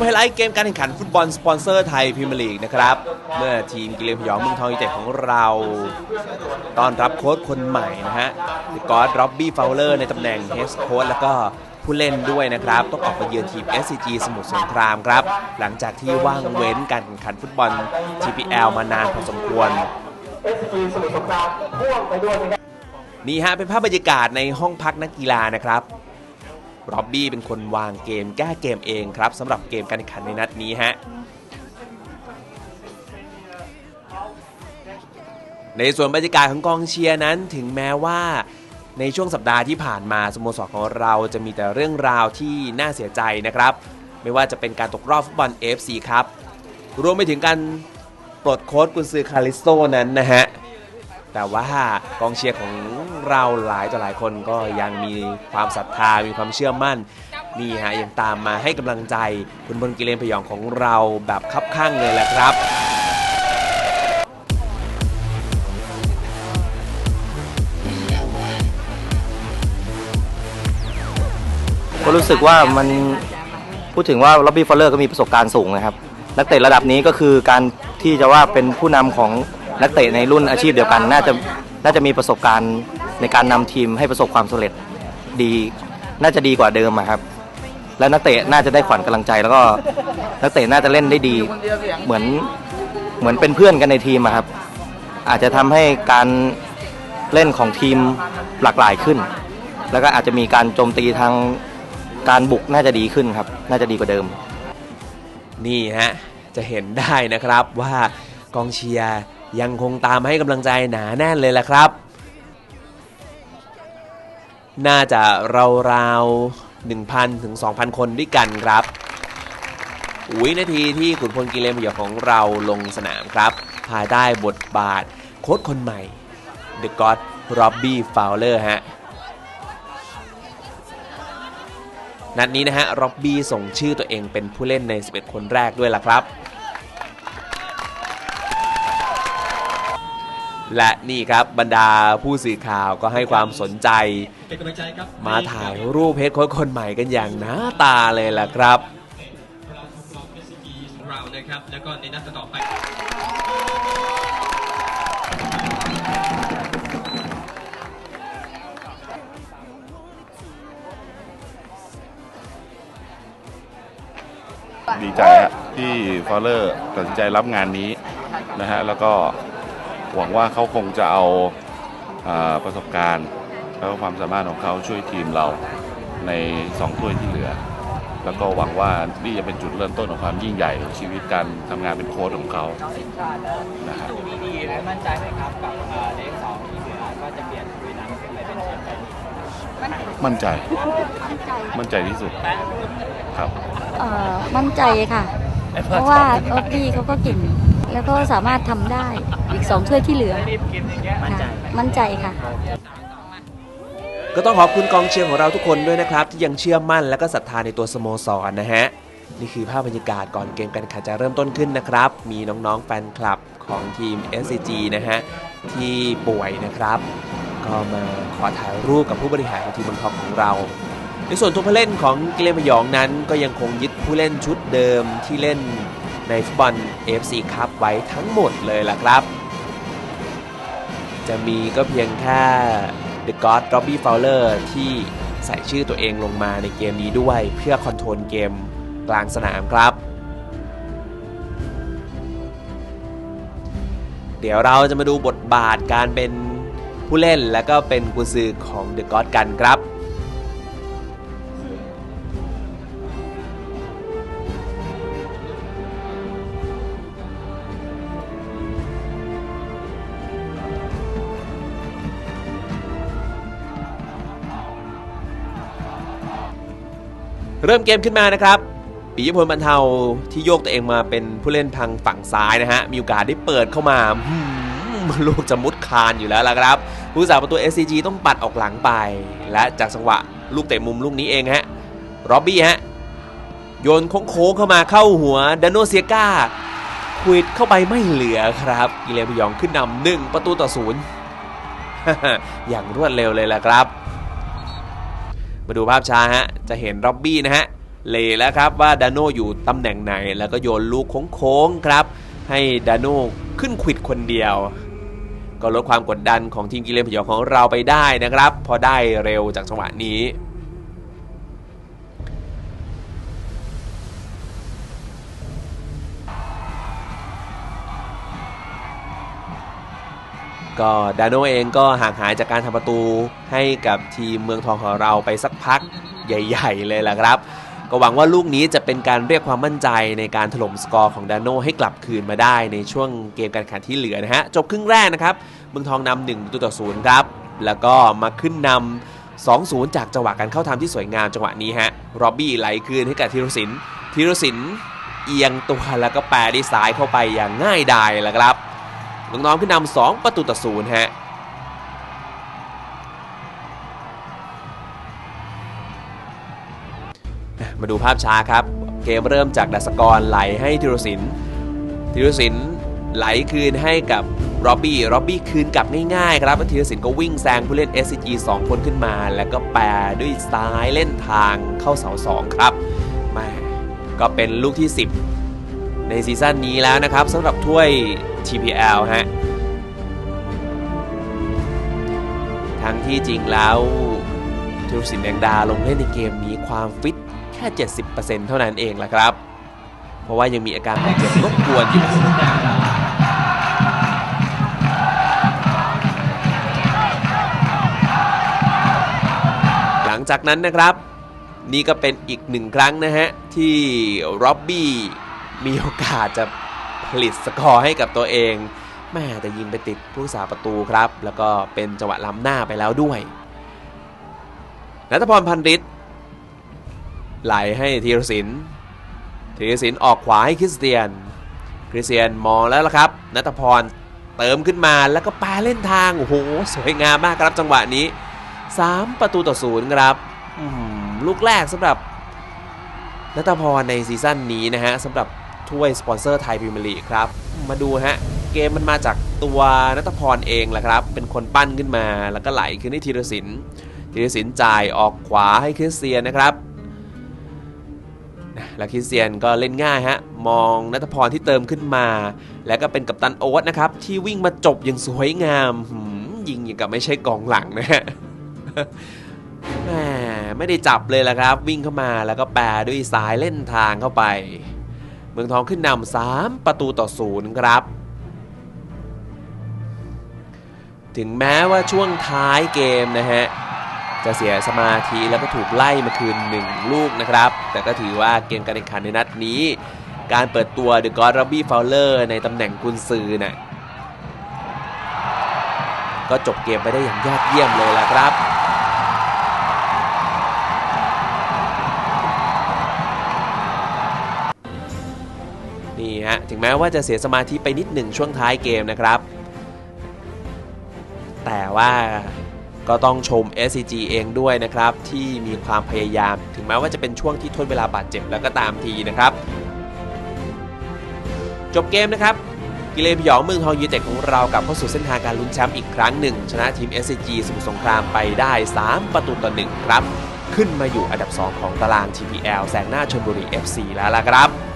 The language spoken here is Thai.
มไฮไลท์เกมการแข่งขันฟุตบอลสปอนเซอร์ไทยพรีเมียร์ลีกนะครับ เมื่อทีมกิเลนพยองเมืองทองยูไนเต็ดของเราต้อนรับโค้ชคนใหม่นะฮะกอดร็อบบี้ฟาวเลอร์ในตำแหน่งเฮสโค้ชแล้วก็ผู้เล่นด้วยนะครับ ต้องออกมาเยือนทีม SCG สมุทรสงครามครับ หลังจากที่ว่างเว้นการแข่งขันฟุตบอล TPL มานานพอสมควรนี่ฮะเป็นภาพบรรยากาศในห้องพักนักกีฬานะครับ ร็อบบี้เป็นคนวางเกมแก้เกมเองครับสำหรับเกมการแข่งขันในนัดนี้ฮะในส่วนบรรยากาศของกองเชียร์นั้นถึงแม้ว่าในช่วงสัปดาห์ที่ผ่านมาสโมสรของเราจะมีแต่เรื่องราวที่น่าเสียใจนะครับ ไม่ว่าจะเป็นการตกรอบฟุตบอล AFC ครับ รวมไปถึงการปลดโค้ชกุนซือคาริสโตนั้นนะฮะ แต่ว่ากองเชียร์ของ เราหลายต่อหลายคนก็ยังมีความศรัทธามีความเชื่อมั่นนี่ฮะยังตามมาให้กำลังใจคุณบนกิเลนพยองของเราแบบคับข้างเลยแหละครับก็รู้สึกว่ามันพูดถึงว่าล็อบบี้ฟอลเลอร์ก็มีประสบการณ์สูงนะครับ นักเตะระดับนี้ก็คือการที่จะว่าเป็นผู้นำของนักเตะในรุ่นอาชีพเดียวกัน น่าจะน่าจะมีประสบการณ์ ในการนำทีมให้ประสบความสำเร็จดีน่าจะดีกว่าเดิมอะครับ และนักเตะน่าจะได้ขวัญกำลังใจแล้วก็นักเตะน่าจะเล่นได้ดี เหมือนเหมือนเป็นเพื่อนกันในทีมอะครับ อาจจะทำให้การเล่นของทีมหลากหลายขึ้น แล้วก็อาจจะมีการโจมตีทางการบุกน่าจะดีขึ้นครับ น่าจะดีกว่าเดิม นี่ฮะ จะเห็นได้นะครับว่ากองเชียร์ยังคงตามให้กำลังใจหนาแน่นเลยแหละครับ น่าจะราวๆ1,000ถึง2,000 คนด้วยกันครับอุ้ยนาทีที่ขุนพลกิเลนพยองของเราลงสนามครับ ภายใต้บทบาทโค้ชคนใหม่ The God Robbie Fowler ฮะนัดนี้นะฮะร็อบบี้ส่งชื่อตัวเองเป็นผู้เล่นใน 11 คนแรกด้วยล่ะครับ และนี่ครับบรรดาผู้สื่อข่าวก็ให้ความสนใจ เป็นกำลังใจครับมาถ่ายรูปเฮดโค้ชคนใหม่กันอย่างหน้าตาเลยล่ะครับของเรานะครับแล้วก็ในนัดต่อไปดีใจฮะที่ฟอลเลอร์ตัดสินใจรับงานนี้นะฮะแล้วก็ หวังว่าเขาคงจะเอาอาประสบการณ์ แล้วก็ความสามารถของเขาช่วยทีมเราในสองถ้วยที่เหลือ แล้วก็หวังว่านี่จะเป็นจุดเริ่มต้นของความยิ่งใหญ่ของชีวิตการทำงานเป็นโค้ชของเขานะครับดีๆและมั่นใจไหมครับกับเอ่อเลขสองที่เหลือว่าจะเปลี่ยนบุรีรัมย์ไปเป็นแชมป์ไทยลีกมั่นใจ มั่นใจที่สุดครับเอ่อมั่นใจค่ะ เพราะว่าออบบี้เขาก็เก่ง แล้วก็สามารถทำได้อีกสองถ้วยที่เหลือค่ะมั่นใจค่ะ ก็ต้องขอบคุณกองเชียร์ของเราทุกคนด้วยนะครับ ที่ยังเชื่อมั่นและก็ศรัทธาในตัวสโมสรนะฮะ นี่คือภาพบรรยากาศก่อนเกมการแข่งขันจะเริ่มต้นขึ้นนะครับ มีน้องๆแฟนคลับของทีม SCG นะฮะ ที่ป่วยนะครับ ก็มาขอถ่ายรูปกับผู้บริหารของทีมเมืองทองของเราในส่วนตัวผู้เล่นของกิเลนพยองนั้น ก็ยังคงยึดผู้เล่นชุดเดิมที่เล่น ในฟุตบอล AFC ครับไว้ทั้งหมดเลยล่ะครับ จะมีก็เพียงแค่ The God Robbie Fowler ที่ใส่ชื่อตัวเองลงมาในเกมนี้ด้วยเพื่อคอนโทรลเกมกลางสนามครับ เดี๋ยวเราจะมาดูบทบาทการเป็นผู้เล่นและก็เป็นกุญซือของ The God กันครับ เริ่มเกมขึ้นมานะครับปิยพลบรรเทาที่โยกตัวเองมาเป็นผู้เล่นทางฝั่งซ้ายนะฮะ มีโอกาสได้เปิดเข้ามาลูกจะมุดคานอยู่แล้วล่ะครับ ผู้สาประตู SCG ต้องปัดออกหลังไป และจากจังหวะลูกเตะมุมลูกนี้เองฮะร็อบบี้ฮะโยนโค้งเข้ามาเข้าหัวดานโนเซียกาควิดเข้าไปไม่เหลือครับ กิเลนพยองขึ้นนำหนึ่งประตูต่อศูนย์อย่างรวดเร็วเลยแหละครับ มาดูภาพช้าฮะ จะเห็นร็อบบี้นะฮะ เลแล้วครับว่าดาโนอยู่ตำแหน่งไหน แล้วก็โยนลูกโค้งๆครับ ให้ดาโนขึ้นขวิดคนเดียว ก็ลดความกดดันของทีมกิเลนพยองของเราไปได้นะครับ พอได้เร็วจากจังหวะนี้ ก็ดานโนเองก็ห่างหายจากการทำประตูให้กับทีมเมืองทองของเราไปสักพักใหญ่ๆ เลยล่ะครับ ก็หวังว่าลูกนี้จะเป็นการเรียกความมั่นใจในการถล่มสกอร์ของดานโนให้กลับคืนมาได้ในช่วงเกมการแข่งที่เหลือนะฮะ จบครึ่งแรกนะครับ เมืองทองนำ1ตัวต่อศูนย์ครับ แล้วก็มาขึ้นนำ2-0 จากจังหวะการเข้าทำที่สวยงามจังหวะนี้ฮะร็อบบี้ไหลคืนให้กับธีรศิลป์ธีรศิลป์เอียงตัวแล้วก็แปรด้วยซ้ายเข้าไปอย่างง่ายดายแหละครับ เมืองทองขึ้นนำ2ประตูต่อศูนย์ฮะมาดูภาพช้าครับ เกมเริ่มจากดัสกรไหลให้ธีรศิลป์ธีรศิลป์ไหลคืนให้กับร็อบบี้ร็อบบี้คืนกลับง่ายๆครับแล้วธีรศิลป์ก็วิ่งแซงผู้เล่น SCG 2 คนขึ้นมา แล้วก็แปรด้วยซ้ายเล่นทางเข้าเสา 2 ครับม่ก็เป็นลูกที่ 10 ในซีซั่นนี้แล้วนะครับสำหรับถ้วย TPL ฮะ ทั้งที่จริงแล้วธุรศิลป์แดงดาลงเล่นในเกมนี้ความฟิตแค่ 70%เท่านั้นเองแหละครับ เพราะว่ายังมีอาการบาดเจ็บรบกวนอยู่หลังจากนั้นนะครับ นี่ก็เป็นอีกหนึ่งครั้งนะฮะ ที่ร็อบบี้มีโอกาสจะ ผลิตสกอร์ให้กับตัวเองแม่แต่ยิงไปติดผู้สาประตูครับ แล้วก็เป็นจังหวะล้ำหน้าไปแล้วด้วยนัทพรพันฤทธิ์ไหลให้ธีรศิลป์ธีรศิลป์ออกขวาให้คริสเตียน คริสเตียนมองแล้วละครับนัทพรเติมขึ้นมาแล้วก็ปาเล่นทางโอ้โหสวยงามมากครับจังหวะนี้ 3 ประตูต่อศูนย์ครับลูกแรกสำหรับนัทพรในซีซั่นนี้นะฮะสำหรับ ถ้วยสปอนเซอร์ไทยพรีเมียร์ลีกครับ มาดูฮะ เกมมันมาจากตัวนัทพรเองแหละครับ เป็นคนปั้นขึ้นมาแล้วก็ไหลขึ้นให้ธีรศิลป์ธีรศิลป์จ่ายออกขวาให้คริสเตียนนะครับแล้วคริสเตียนก็เล่นง่ายฮะ มองนัทพรที่เติมขึ้นมา แล้วก็เป็นกัปตันโอ๊ตนะครับ ที่วิ่งมาจบอย่างสวยงามยิงอย่างกับไม่ใช่กองหลังนะฮะไม่ได้จับเลยละครับ วิ่งเข้ามาแล้วก็แปรด้วยซ้ายเล่นทางเข้าไป มืองทองขึ้นนำสามประตูต่อศูนย์ครับ ถึงแม้ว่าช่วงท้ายเกมนะฮะจะเสียสมาธิแล้วก็ถูกไล่มาคืนหนึ่งลูกนะครับ แต่ก็ถือว่าเกมการแข่งขันในนัดนี้ การเปิดตัวเดอะกอร์รับบี้ฟาวเลอร์ในตำแหน่งกุนซือน่ะก็จบเกมไปได้อย่างยอดเยี่ยมเลยละครับ ฮะ ถึงแม้ว่าจะเสียสมาธิไปนิดหนึ่งช่วงท้ายเกมนะครับ แต่ว่าก็ต้องชม SCG เองด้วยนะครับ ที่มีความพยายาม ถึงแม้ว่าจะเป็นช่วงที่ทนเวลาบาดเจ็บแล้วก็ตามทีนะครับ จบเกมนะครับกิเลนพยองเมืองทองยูเต็ดของเรากลับเข้าสู่เส้นทางการลุ้นแชมป์อีกครั้งหนึ่ง ชนะทีม SCG สมุทรสงครามไปได้ 3 ประตูต่อ1ครับ ขึ้นมาอยู่อันดับ 2 ของตาราง TPL แซงหน้าชลบุรี FC แล้วล่ะครับ